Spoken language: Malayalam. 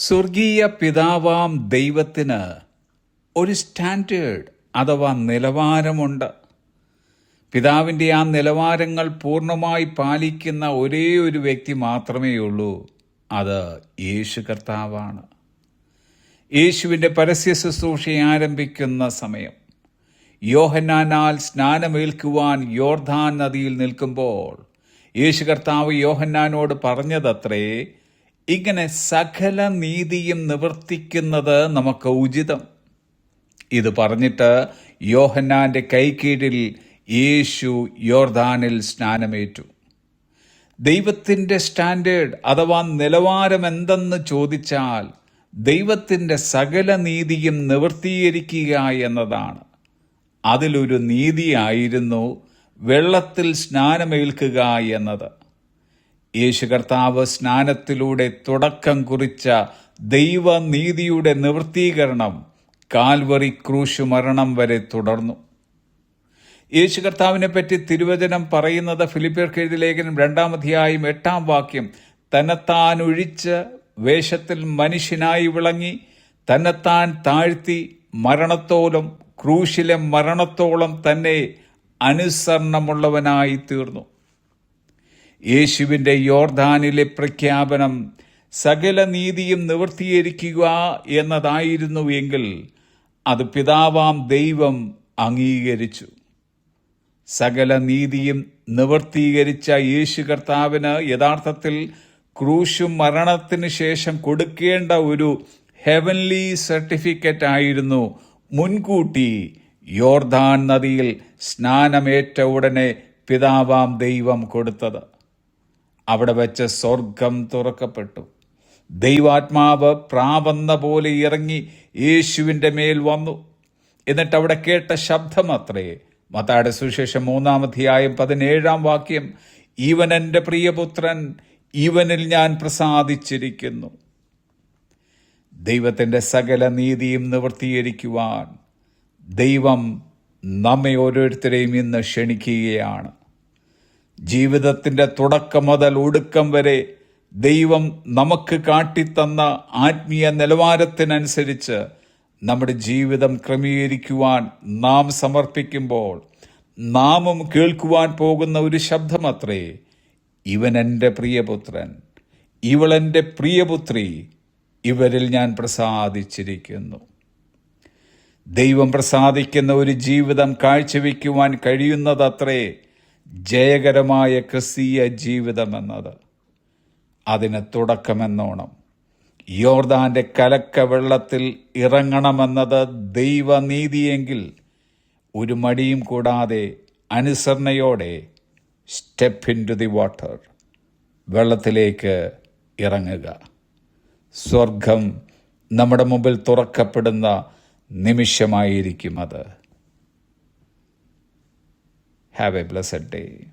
സ്വർഗീയ പിതാവാം ദൈവത്തിന് ഒരു സ്റ്റാൻഡേർഡ് അഥവാ നിലവാരമുണ്ട്. പിതാവിന്റെ ആ നിലവാരങ്ങൾ പൂർണമായി പാലിക്കുന്ന ഒരേ ഒരു വ്യക്തി മാത്രമേ ഉള്ളൂ. അത് യേശു കർത്താവാണ്. യേശുവിന്റെ പരസ്യ ശുശ്രൂഷ ആരംഭിക്കുന്ന സമയം. യോഹന്നാനാൽ സ്നാനമേൽക്കുവാൻ യോർധാൻ നദിയിൽ നിൽക്കുമ്പോൾ യേശു കർത്താവ് യോഹന്നാനോട് പറഞ്ഞതത്രേ ഇങ്ങനെ സകല നീതിയും നിവർത്തിക്കുന്നത് നമുക്ക് ഉചിതം. ഇത് പറഞ്ഞിട്ട് യോഹന്നാന്റെ കൈക്കീഴിൽ യേശു യോർദാനിൽ സ്നാനമേറ്റു. ദൈവത്തിന്റെ സ്റ്റാൻഡേർഡ് അഥവാ നിലവാരം എന്തെന്ന് ചോദിച്ചാൽ ദൈവത്തിന്റെ സകല നീതിയും നിവർത്തീകരിക്കുക എന്നതാണ്. അതിലൊരു നീതിയായിരുന്നു വെള്ളത്തിൽ സ്നാനമേൽക്കുക എന്നത്. യേശു കർത്താവ് സ്നാനത്തിലൂടെ തുടക്കം കുറിച്ച ദൈവനീതിയുടെ നിവൃത്തീകരണം കാൽവറി ക്രൂശ് മരണം വരെ തുടർന്നു. യേശു കർത്താവിനെ പറ്റി തിരുവചനം പറയുന്നത് ഫിലിപ്പിയർക്ക് ലേഖനം രണ്ടാം എട്ടാം വാക്യം തന്നെത്താൻ ഒഴിച്ച് വേഷത്തിൽ മനുഷ്യനായി വിളങ്ങി തന്നെത്താൻ താഴ്ത്തി മരണത്തോളം ക്രൂശിലെ മരണത്തോളം തന്നെ അനുസരണമുള്ളവനായി തീർന്നു. യേശുവിന്റെ യോർദാനിലെ പ്രഖ്യാപനം സകല നീതിയും നിവർത്തിയിരിക്കുക എന്നതായിരുന്നു എങ്കിൽ അത് പിതാവാം ദൈവം അംഗീകരിച്ചു. സകല നീതിയും നിവർത്തീകരിച്ച യേശു കർത്താവിന് യഥാർത്ഥത്തിൽ ക്രൂശും മരണത്തിന് ശേഷം കൊടുക്കേണ്ട ഒരു ഹെവൻലി സർട്ടിഫിക്കറ്റ് ആയിരുന്നു മുൻകൂട്ടി യോർദാൻ നദിയിൽ സ്നാനമേറ്റ ഉടനെ പിതാവാം ദൈവം കൊടുത്തത്. അവിടെ വെച്ച് സ്വർഗം തുറക്കപ്പെട്ടു. ദൈവാത്മാവ് പ്രാവന്ന പോലെ ഇറങ്ങി യേശുവിന്റെ മേൽ വന്നു. എന്നിട്ട് അവിടെ കേട്ട ശബ്ദം അത്രേ. മത്താടെ സുശേഷം മൂന്നാമധ്യായം പതിനേഴാം വാക്യം ഇവൻ എന്റെ പ്രിയപുത്രൻ ഇവനിൽ ഞാൻ പ്രസാദിച്ചിരിക്കുന്നു. ദൈവത്തിന്റെ സകല നീതിയും നിവർത്തീകരിക്കുവാൻ ദൈവം നമ്മെ ഓരോരുത്തരെയും ഇന്ന് ക്ഷണിക്കുകയാണ്. ജീവിതത്തിന്റെ തുടക്കം മുതൽ ഒടുക്കം വരെ ദൈവം നമുക്ക് കാട്ടിത്തന്ന ആത്മീയ നിലവാരത്തിനനുസരിച്ച് നമ്മുടെ ജീവിതം ക്രമീകരിക്കുവാൻ നാം സമർപ്പിക്കുമ്പോൾ നാമും കേൾക്കുവാൻ പോകുന്ന ഒരു ശബ്ദമത്രേ ഇവൻ എന്റെ പ്രിയപുത്രൻ ഇവളെന്റെ പ്രിയപുത്രി ഇവരിൽ ഞാൻ പ്രസാദിച്ചിരിക്കുന്നു. ദൈവം പ്രസാദിക്കുന്ന ഒരു ജീവിതം കാഴ്ചവെക്കുവാൻ കഴിയുന്നതത്രേ ജയകരമായ ക്രിസ്തീയ ജീവിതമെന്നത് അതിന് തുടക്കമെന്നോണം. യോർദാന്റെ കലക്ക വെള്ളത്തിൽ ഇറങ്ങണമെന്നത് ദൈവനീതിയെങ്കിൽ ഒരു മടിയും കൂടാതെ അനുസരണയോടെ step in to the water വെള്ളത്തിലേക്ക് ഇറങ്ങുക. സ്വർഗം നമ്മുടെ മുമ്പിൽ തുറക്കപ്പെടുന്ന നിമിഷമായിരിക്കും അത്. Have a blessed day.